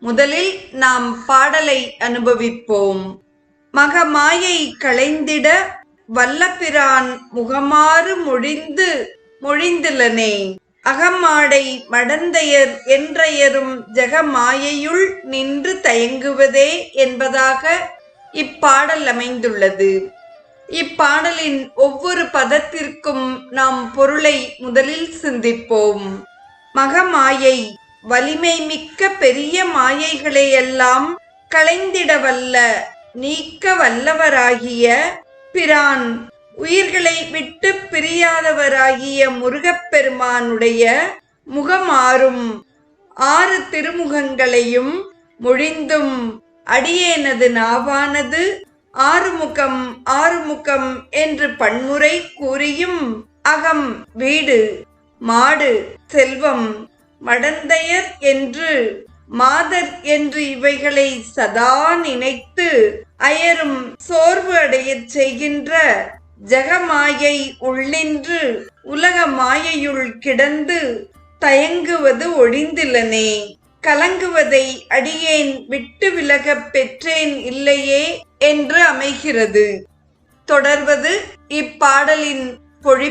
முதலில் நாம் பாடலை அனுபவிப்போம். மகமாயை களைந்திட வல்லபிரான் முகமாறு மொழிந்து மொழிந்திலனே. அகமாடை மடந்தையர் என்றையரும் ஜெகமாயையுள் நின்று தயங்குவதே என்பதாக இப்பாடல் அமைந்துள்ளது. இப்பாடலின் ஒவ்வொரு பதத்திற்கும் நாம் பொருளை முதலில் சிந்திப்போம். மகமாயை வலிமை மிக்க பெரிய மாயைகளையெல்லாம் களைந்திட வல்ல நீக்க வல்லவராகிய பிரான் உயிர்களை விட்டு பிரியாதவராகிய முருகப்பெருமானுடைய முகமாறும் ஆறு திருமுகங்களையும் முழிந்தும் அடியேனது நாவானது ஆறுமுகம் ஆறுமுகம் என்று பன்முறை கூறியும் அகம் வீடு மாடு செல்வம் மடந்தையர் என்று மாதர் என்று இவைகளை சதா நினைத்து அயரும் சோர்வு அடையச் செய்கின்ற ஜெகமாயை உள்ளின்று உலக மாயையுள் கிடந்து தயங்குவது ஒழிந்திலனே. கலங்குவதை அடியேன் விட்டு விலகப் பெற்றேன் இல்லையே என்று அமைகிறது. தொடர்வது இப்பாடலின் பொழி